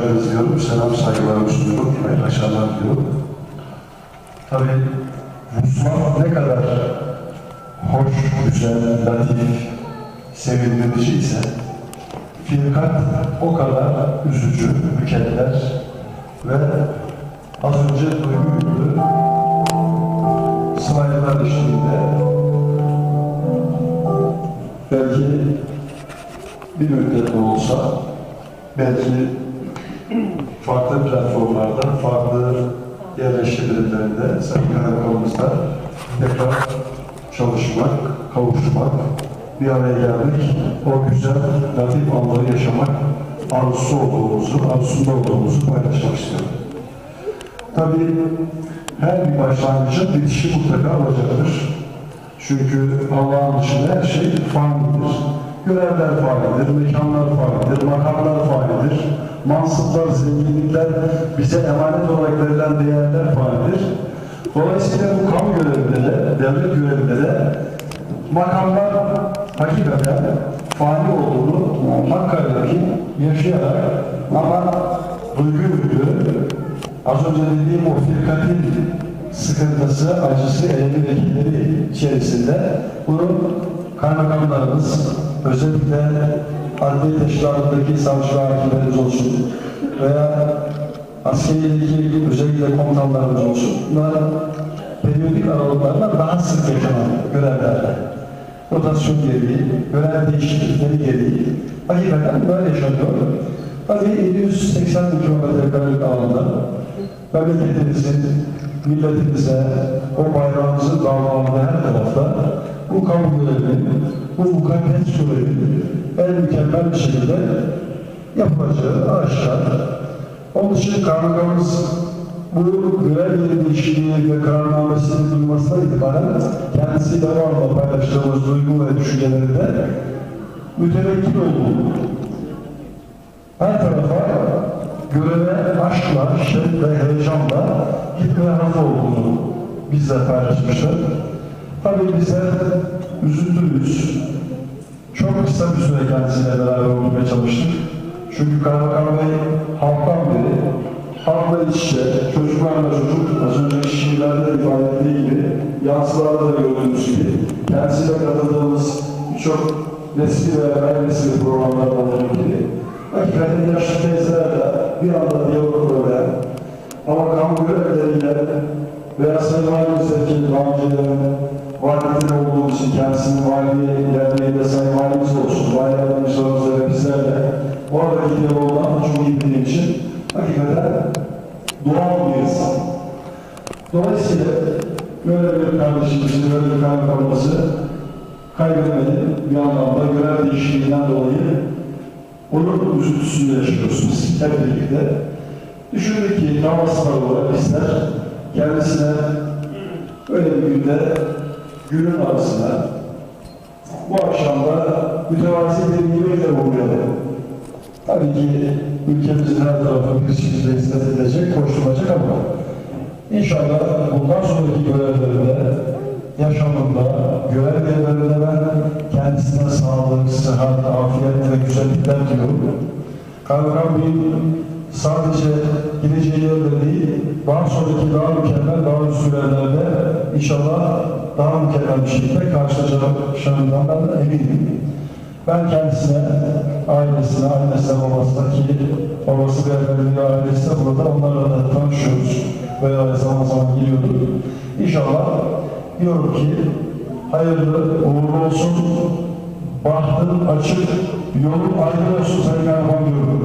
geldiniz diyorum. Selam saygılarımı sunuyorum. Hayırlı akşamlar diliyorum. Tabii Ruslan ne kadar hoş, güzel, latif, sevindirici ise Firkat o kadar üzücü, mükedder ve az önce yüklü slaytlar eşliğinde belki bir müddet de olsa belki farklı platformlarda, farklı yerleşim birimlerinde Sayın Kaymakamımızla tekrar çalışmak, kavuşmak, bir araya gelmek, o güzel, latif anları yaşamak arzusu olduğumuzu, arzusunda olduğumuzu paylaşmak istiyorum. Tabii her bir başlangıcın bitişi mutlaka olacaktır. Çünkü Allah'ın dışında her şey fanidir. Görevler fanidir, mekanlar fanidir, makamlar fanidir. Mansıplar, zenginlikler, bize emanet olarak verilen değerler fanidir. Dolayısıyla bu kamu görevinde de, devlet görevinde de makamlar hakikaten fani olduğunu hakikaten yaşayarak ama duygu yüklü, az önce dediğim o firkatin sıkıntısı, acısı, elimdekileri içerisinde bunu kaymakamlarımız, özellikle adliye teşkilatındaki ve hakimlerimiz olsun. Veya askeriyedeki özellikle komutanlarımız olsun, bunlar periyodik aralıklarla daha sık yaşanan görevlerde rotasyon gereği, görev değişiklikleri gereği hakikaten böyle yaşanıyor. Tabii 780 kilometre karelik alanda memleketimizin, milletimize, o bayrağımızın dağlandığı her tarafta bu kamu görevinin, bu mukaddes görevinin en mükemmel bir şekilde yapılacağı aşikar. Onun için kaymakamımız bu görev yeri değişikliği ve kararnamesini duymasına itibaren kendisi devamlı paylaştığımız duygu ve düşüncelerinde mütevekkil olduğunu, her tarafa göreve aşkla, şevk ve heyecanla gitmeye hazır olduğunu bizle paylaşmışlar. Tabii bizler üzüntülüyüz. Çok kısa bir süre kendisiyle beraber olmaya çalıştık. Çünkü Kaymakam Bey halktan beri, halkla iç içe, çocuklarla çocuk, az önce şiirlerde ifade ettiği gibi, yansılarda da gördüğünüz gibi, kendisiyle katıldığımız birçok resmi ve gayri resmi programlardan gibi, hakikaten yaşlı teyzelerle bir anda diyalog kurabilen, ama kamu görevleriyle veya Sayın Valimizdeki daha önceden valinin olduğu için kendisinin valiliğe gelmeyi de Sayın Valimiz olsun, vali arkadaşlarımızla ve bizlerle oradaki diyalogdan çok iyi bildiğim için hakikaten doğal bir insan. Dolayısıyla böyle bir kardeşimizi, böyle bir kaymakamımızı kaybetmedi bir anlamda görev değişikliğinden dolayı onun üzüntüsünü yaşıyorsunuz hep birlikte. Düşündük ki Damaslar olarak bizler kendisine böyle bir günde günün arasına bu akşamda mütevazi bir nimetle uğrayalım. Tabii ki ülkemizin her tarafı bir şekilde hizmet edilecek, koşturulacak ama inşallah bundan sonraki görevlerinde, yaşamında, görev yerlerinde ben kendisine sağlık, sıhhat, afiyet ve güzellikler diliyorum. Kaymakam Bey'in sadece gideceği yerde değil, daha sonraki daha mükemmel, daha üst sürelerde inşallah daha mükemmel bir şekilde karşılaşacağından ben eminim. Ben kendisine, ailesine, annesine, babasına ki babası ve efendim ailesi de burada onlarla da tanışıyoruz. Veya zaman zaman geliyordu. İnşallah diyorum ki hayırlı, uğurlu olsun, bahtın açık, yolun aydın olsun Sayın Erdoğan diyorum.